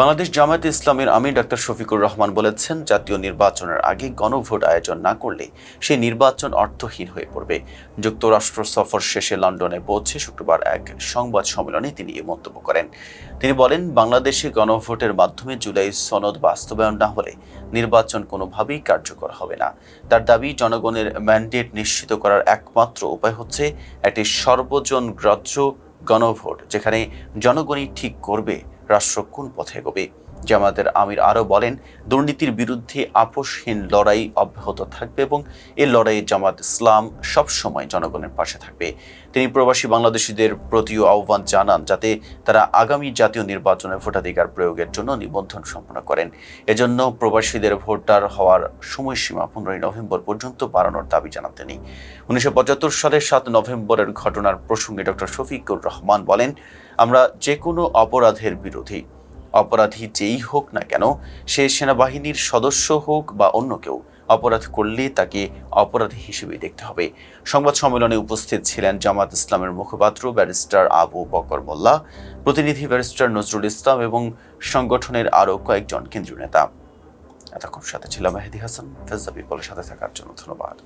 বাংলাদেশ জামায়াতে ইসলামের আমির ডাক্তার শফিকুর রহমান বলেছেন, জাতীয় নির্বাচনের আগে গণভোট আয়োজন না করলে সেই নির্বাচন অর্থহীন হয়ে পড়বে। যুক্তরাষ্ট্র সফর শেষে লন্ডনে পৌঁছে শুক্রবার এক সংবাদ সম্মেলনে তিনি এ মন্তব্য করেন। তিনি বলেন, বাংলাদেশে গণভোটের মাধ্যমে জুলাই সনদ বাস্তবায়ন না হলে নির্বাচন কোনোভাবেই কার্যকর হবে না। তার দাবি, জনগণের ম্যান্ডেট নিশ্চিত করার একমাত্র উপায় হচ্ছে একটি সর্বজন গ্রাহ্য গণভোট, যেখানে জনগণই ঠিক করবে রাষ্ট্র কোন পথে এগোবে জামায়াতের আমির আরও বলেন, দুর্নীতির বিরুদ্ধে আপোষহীন লড়াই অব্যাহত থাকবে এবং এই লড়াইয়ে জামাত ইসলাম সবসময় জনগণের পাশে থাকবে। তিনি প্রবাসী বাংলাদেশিদের প্রতিও আহ্বান জানান যাতে তারা আগামী জাতীয় নির্বাচনে ভোটাধিকার প্রয়োগের জন্য নিবন্ধন সম্পন্ন করেন। এজন্য প্রবাসীদের ভোটার হওয়ার সময়সীমা পনেরোই নভেম্বর পর্যন্ত বাড়ানোর দাবি জানান তিনি। উনিশশো পঁচাত্তর সালের সাত নভেম্বরের ঘটনার প্রসঙ্গে ডক্টর শফিকুর রহমান বলেন, আমরা যে কোনো অপরাধের বিরোধী অপরাধী যেই হোক না কেন, সে সেনাবাহিনীর সদস্য হোক বা অন্য কেউ, অপরাধ করলে তাকে অপরাধী হিসেবে দেখতে হবে। সংবাদ সম্মেলনে উপস্থিত ছিলেন জামাত ইসলামের মুখপাত্র ব্যারিস্টার আবু বকর মোল্লা, প্রতিনিধি ব্যারিস্টার নজরুল ইসলাম এবং সংগঠনের আরও কয়েকজন কেন্দ্রীয় নেতা। এতক্ষণ সাথে ছিলাম মেহেদি হাসান। ফেজা পিপলের সাথে থাকার জন্য ধন্যবাদ।